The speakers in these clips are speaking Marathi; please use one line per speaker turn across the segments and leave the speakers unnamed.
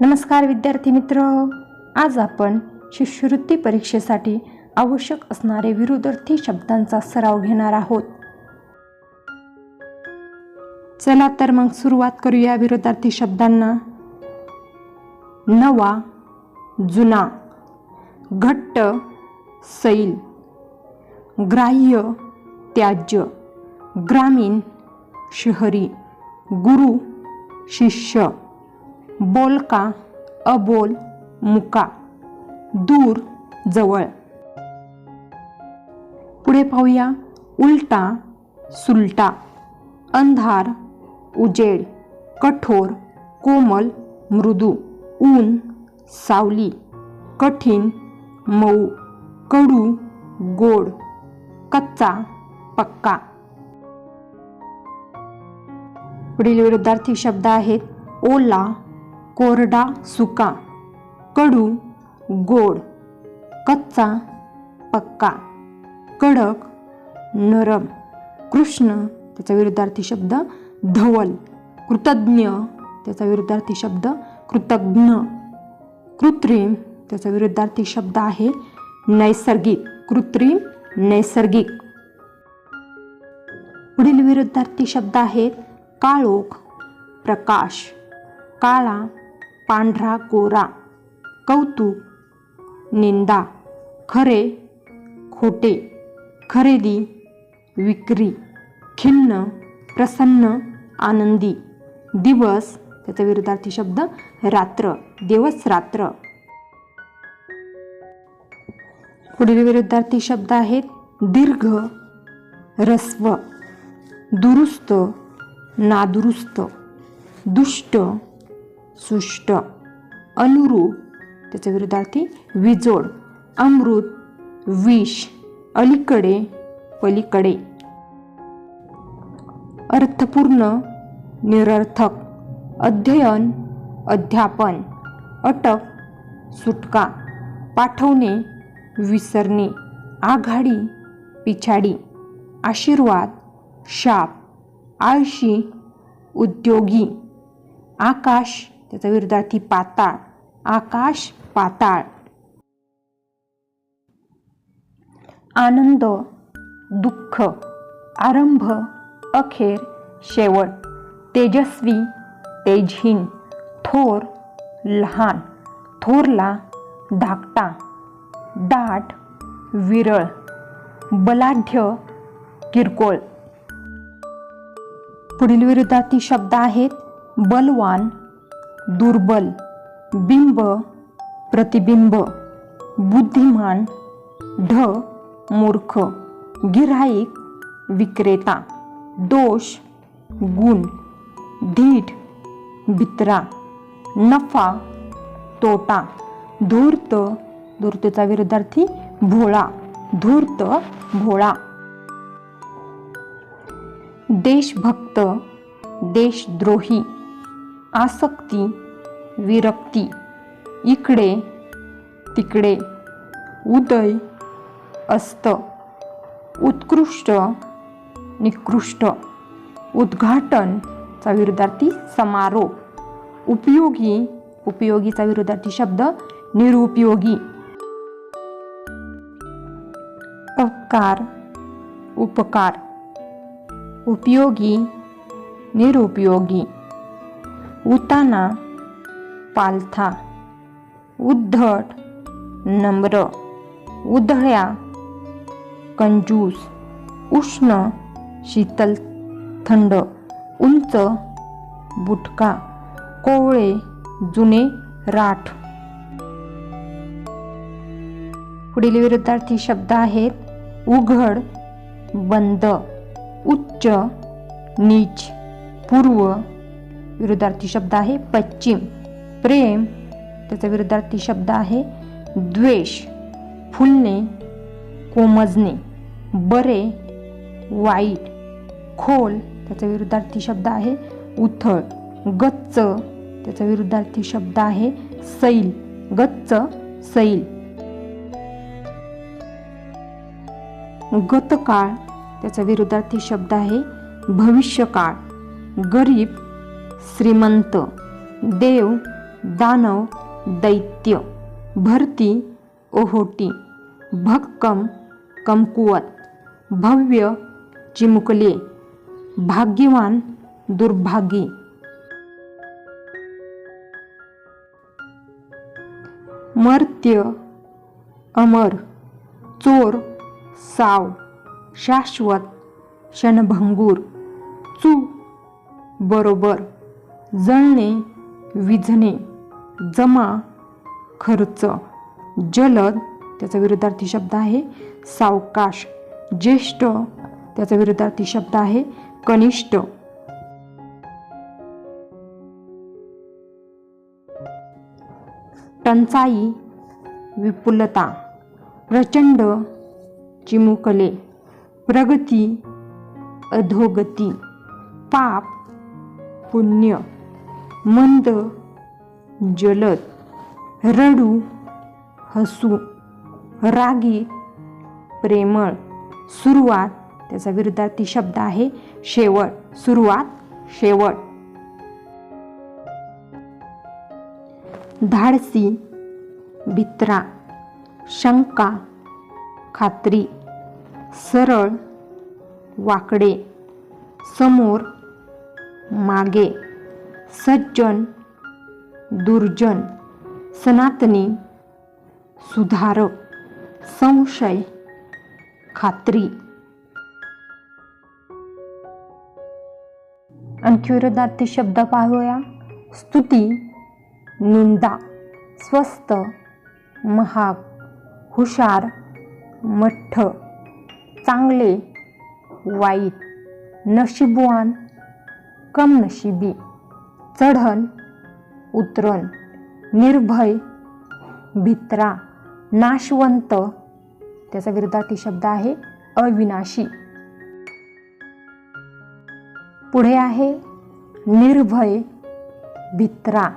नमस्कार विद्यार्थी मित्र. आज आपण शिष्यवृत्ती परीक्षेसाठी आवश्यक असणारे विरुद्धार्थी शब्दांचा सराव घेणार आहोत. चला तर मग सुरुवात करूया विरुद्धार्थी शब्दांना. नवा जुना घट्ट सैल ग्राह्य त्याज्य ग्रामीण शहरी गुरु शिष्य. बोलका अबोल मुका. दूर जवळ. पुढे पाहूया. उलटा सुलटा. अंधार उजेड. कठोर कोमल मृदू. ऊन सावली. कठीण मऊ. कडू गोड. कच्चा पक्का. पुढील विरुद्धार्थी शब्द आहेत ओला. कोरडा सुका कडू गोड कच्चा पक्का कडक नरम कृष्ण त्याचा विरुद्धार्थी शब्द धवल कृतज्ञ त्याचा विरुद्धार्थी शब्द कृतज्ञ कृत्रिम त्याचा विरुद्धार्थी शब्द आहे नैसर्गिक कृत्रिम नैसर्गिक. पुढील विरुद्धार्थी शब्द आहेत काळोख प्रकाश काळा पांढरा गोरा कौतुक निंदा खरे खोटे खरेदी विक्री खिन्न प्रसन्न आनंदी दिवस त्याचा विरुद्धार्थी शब्द रात्र दिवस रात्र. पुढील विरुद्धार्थी शब्द आहेत दीर्घ रस्व दुरुस्त नादुरुस्त दुष्ट सुष्ट अनुरूप त्याच्या विरुद्धार्थी विजोड अमृत विष अलीकडे पलीकडे. अर्थपूर्ण निरर्थक अध्ययन अध्यापन अटक सुटका पाठवणे विसरणे आघाडी पिछाडी आशीर्वाद शाप आळशी उद्योगी आकाश त्याचा विरुद्धार्थी पाताळ आकाश पाताळ. आनंद दुःख आरंभ अखेर शेवट तेजस्वी तेजहीन थोर लहान थोरला धाकटा दाट विरळ बलाढ्य किरकोळ. पुढील विरुद्धार्थी शब्द आहेत बलवान दुर्बल बिंब प्रतिबिंब बुद्धिमान ढ मूर्ख गिऱ्हाईक विक्रेता दोष गुण धीट भित्रा नफा तोटा धूर्त धूर्तचा विरुद्धार्थी भोळा धूर्त भोळा. देशभक्त देशद्रोही आसक्ती विरक्ती इकडे तिकडे उदय अस्त उत्कृष्ट निकृष्ट उद्घाटनचा विरोधार्थी समारोप. उपयोगी उपयोगीचा विरोधार्थी शब्द निरुपयोगी. अपकार उपकार. उपयोगी निरुपयोगी. उताना पालथा उद्धट नम्र उधळ्या कंजूस उष्ण शीतल थंड उंच बुटका कोवळे जुने राठ. पुढील विरुद्धार्थी शब्द आहेत उघड बंद उच्च नीच पूर्व विरुद्धार्थी शब्द आहे पश्चिम. प्रेम त्याचा विरुद्धार्थी शब्द आहे द्वेष. फुलणे कोमजणे. बरे वाईट. खोल त्याचा विरुद्धार्थी शब्द आहे उथळ. गच्च त्याचा विरुद्धार्थी शब्द आहे सैल. गच्च सैल. गतकाळ त्याचा विरुद्धार्थी शब्द आहे भविष्यकाळ. गरीब श्रीमंत देव दानव दैत्य भरती ओहोटी भक्कम कमकुवत भव्य चिमुकले भाग्यवान दुर्भागी. मर्त्य अमर चोर साव शाश्वत क्षणभंगूर चू बरोबर. जळणे विझणे जमा खर्च जलद त्याचा विरुद्धार्थी शब्द आहे. सावकाश ज्येष्ठ त्याचा विरुद्धार्थी शब्द आहे. कनिष्ठ. टंचाई विपुलता प्रचंड चिमुकले प्रगती अधोगती पाप पुण्य. मंद जलद रडू हसू रागी प्रेमळ सुरुवात त्याचा विरुद्धार्थी शब्द आहे शेवट सुरुवात शेवट. धाडसी भित्रा शंका खात्री सरळ वाकडे समोर मागे. सज्जन दुर्जन सनातनी सुधारक संशय खात्री. आणखी विरोधार्थी शब्द पाहूया स्तुती निंदा स्वस्त महाग हुशार मठ्ठ चांगले वाईट नशीबवान कमनशिबी. चढण उतरण निर्भय भित्रा नाशवंत. त्याचा विरुद्धार्थी शब्द आहे अविनाशी. पुढे आहे निर्भय भित्रा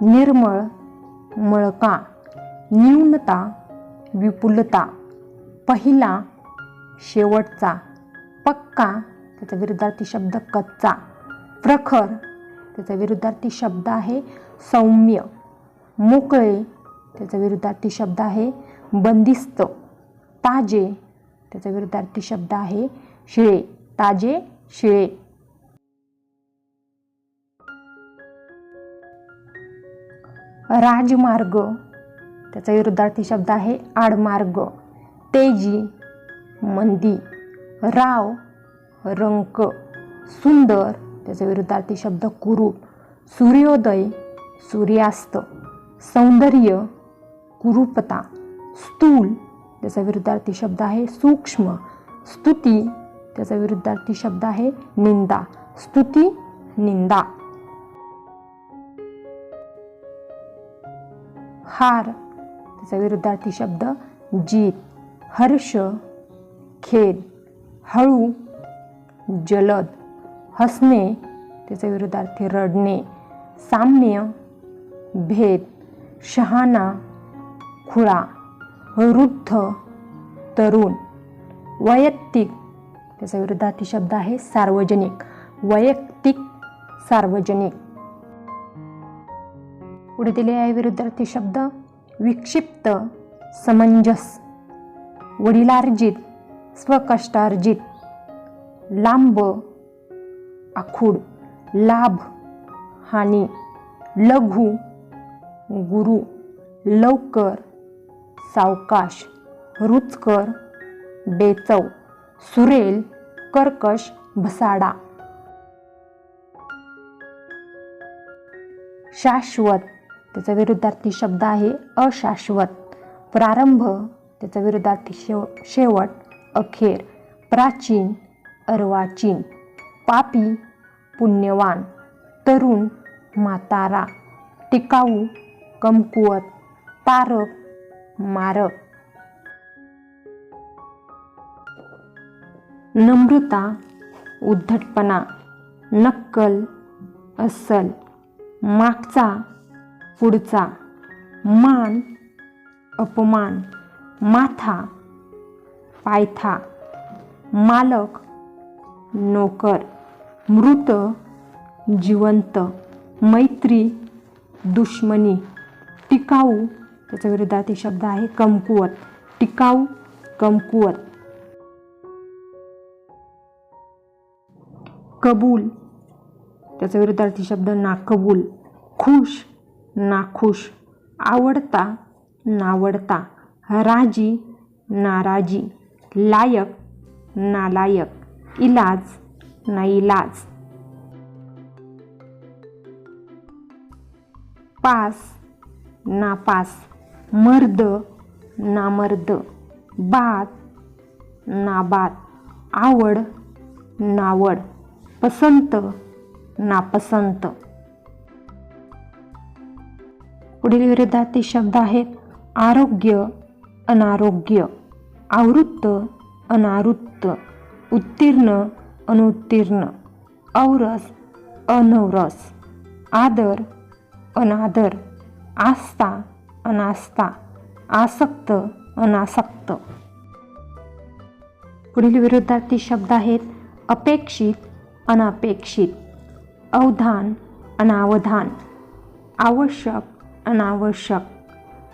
निर्मळ मळका न्यूनता विपुलता पहिला शेवटचा पक्का. त्याचा विरुद्धार्थी शब्द कच्चा. प्रखर त्याचा विरुद्धार्थी शब्द आहे सौम्य. मोकळे त्याचा विरुद्धार्थी शब्द आहे बंदिस्त. ताजे त्याचा विरुद्धार्थी शब्द आहे शिळे. ताजे शिळे. राजमार्ग त्याचा विरुद्धार्थी शब्द आहे आडमार्ग. तेजी मंदी. राव रंक. सुंदर. त्याचा विरुद्धार्थी शब्द कुरूप सूर्योदय सूर्यास्त. सौंदर्य कुरूपता. स्थूल त्याचा विरुद्धार्थी शब्द आहे सूक्ष्म. स्तुती त्याचा विरुद्धार्थी शब्द आहे निंदा. स्तुती निंदा. हार त्याचा विरुद्धार्थी शब्द जीत. हर्ष खेद. हळू जलद. हसणे त्याचा विरुद्धार्थी रडणे साम्य भेद शहाणा खुळा वृद्ध तरुण वैयक्तिक त्याचा विरुद्धार्थी शब्द आहे सार्वजनिक. वैयक्तिक सार्वजनिक. पुढे दिले आहे विरुद्धार्थी शब्द विक्षिप्त समंजस वडिलार्जित स्वकष्टार्जित लांब आखूड. लाभ हानी लघु गुरु लवकर सावकाश रुचकर बेचव सुरेल कर्कश भसाडा. शाश्वत त्याचा विरुद्धार्थी शब्द आहे अशाश्वत. प्रारंभ त्याचा विरुद्धार्थी शेव शेवट अखेर प्राचीन अर्वाचीन. पापी पुण्यवान तरुण म्हातारा टिकाऊ कमकुवत तारक मारक नम्रता उद्धटपणा नक्कल अस्सल. मागचा पुढचा. मान अपमान. माथा पायथा. मालक नोकर. मृत जिवंत मैत्री दुश्मनी टिकाऊ त्याच्या विरोधार्थी शब्द आहे कमकुवत. टिकाऊ कमकुवत. कबूल. त्याचा विरोधार्थी शब्द नाकबूल. खुश नाखुश. आवडता नावडता. राजी नाराजी. लायक नालायक. इलाज. नाईलाज पास नापास मर्द नामर्द बात नाबात आवड नावड पसंत नापसंत पुढील विरोधार्थी शब्द आहेत आरोग्य अनारोग्य. आवृत्त अनावृत्त. उत्तीर्ण अनुत्तीर्ण औरस अनौरस आदर अनादर आस्था अनास्था आसक्त अनासक्त. पुढील विरुद्धार्थी शब्द आहेत अपेक्षित अनापेक्षित. अवधान अनावधान. आवश्यक अनावश्यक.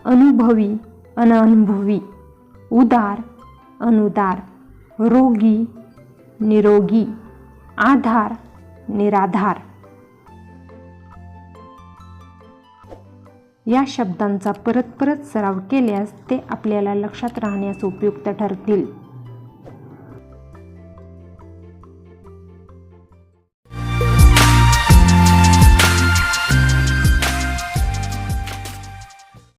अनुभवी अनअनुभवी उदार अनुदार. रोगी निरोगी आधार निराधार. या शब्दांचा परत परत सराव केल्यास ते आपल्याला लक्षात राहण्यास उपयुक्त ठरतील.